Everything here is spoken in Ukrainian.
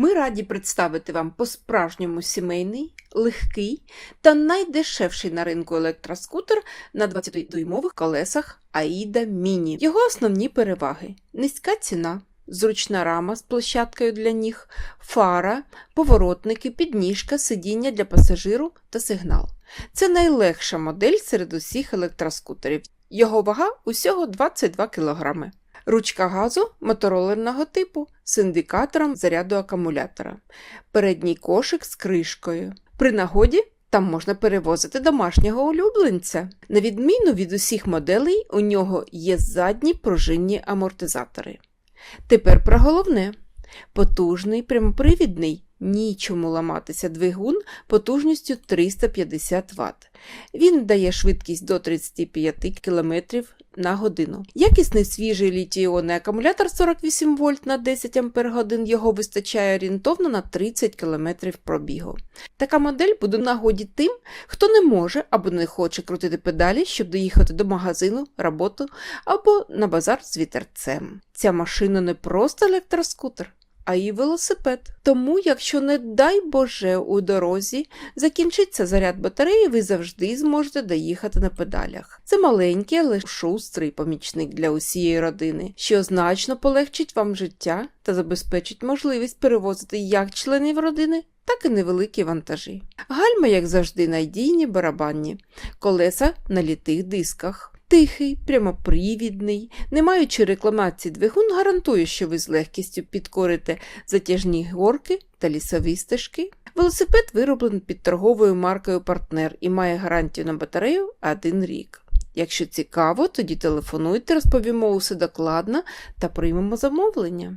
Ми раді представити вам по-справжньому сімейний, легкий та найдешевший на ринку електроскутер на 20-дюймових колесах AIDA Mini. Його основні переваги: низька ціна, зручна рама з площадкою для ніг, фара, поворотники, підніжка, сидіння для пасажиру та сигнал. Це найлегша модель серед усіх електроскутерів. Його вага усього 22 кг. Ручка газу моторолерного типу з індикатором заряду акумулятора. Передній кошик з кришкою. При нагоді там можна перевозити домашнього улюбленця. На відміну від усіх моделей, у нього є задні пружинні амортизатори. Тепер про головне: потужний прямопривідний, нічому ламатися двигун потужністю 350 Вт. Він дає швидкість до 35 км на годину. Якісний свіжий літій-іонний акумулятор 48 вольт на 10 Ах його вистачає орієнтовно на 30 км пробігу. Така модель буде нагоді тим, хто не може або не хоче крутити педалі, щоб доїхати до магазину, роботу або на базар з вітерцем. Ця машина не просто електроскутер. А і велосипед. Тому, якщо, не дай Боже, у дорозі закінчиться заряд батареї, ви завжди зможете доїхати на педалях. Це маленький, але шустрий помічник для усієї родини, що значно полегчить вам життя та забезпечить можливість перевозити як членів родини, так і невеликі вантажі. Гальма, як завжди, надійні барабанні, колеса на літих дисках. Тихий, прямопривідний, не маючи рекламації двигун, гарантує, що ви з легкістю підкорите затяжні горки та лісові стежки. Велосипед вироблений під торговою маркою Партнер і має гарантію на батарею один рік. Якщо цікаво, тоді телефонуйте, розповімо усе докладно та приймемо замовлення.